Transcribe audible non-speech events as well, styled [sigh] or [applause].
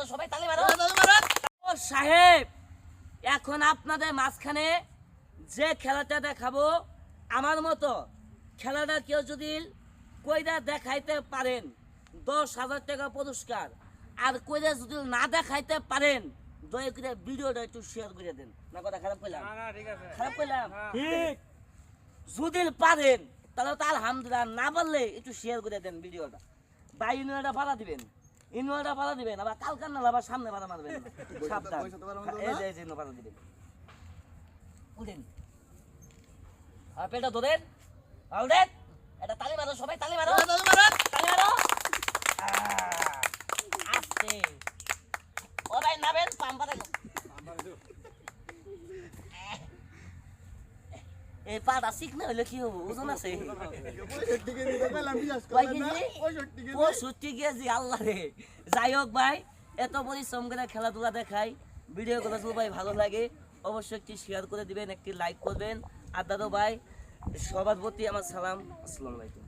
মারো সবাই তালি মারো। ও সাহেব এখন আপনাদের মাঝখানে যে খেলাটা দেখাবো আমার মতো খেলাটা কেউ যদি কইরা দেখাইতে পারেন দশ হাজার টাকা পুরস্কার। আর কইরা যদি না দেখাইতে পারেন দয়া করে ভিডিওটা একটু শেয়ার করে দেন। না কথা খারাপ কইলাম? খারাপ কইলাম? ঠিক। যদি পারেন তাহলে তো আলহামদুলিল্লাহ। না পারলে একটু শেয়ার করে দেন ভিডিওটা। বা ইনুয়াটা পালা দিবেন। ইনুয়াটা পালা দিবেন আবার কালকার না আবার সামনে পালা মারবেন। সাবধান। এই যে এই যে পালা দিবেন। উঠেন আর পেটা ধরেন। আর এটা তালি মারো সবাই তালি মারো। তালি মারো। তালি আস্তে। ও ভাই নাবেন পাম্পারে। এই পাটা শিখনে হইলে কি হব? ওজন আছে। [laughs] কয় কেজি? পঁয়ষট্টি কেজি আল্লাহ রে। যাই হোক ভাই এত পরিশ্রম করে খেলাধুলা দেখাই। ভিডিও গুলো ভাই ভালো লাগে অবশ্যই একটি শেয়ার করে দিবেন একটি লাইক করবেন। আর দাদু ভাই সবার প্রতি আমার সালাম। আসসালামু আলাইকুম।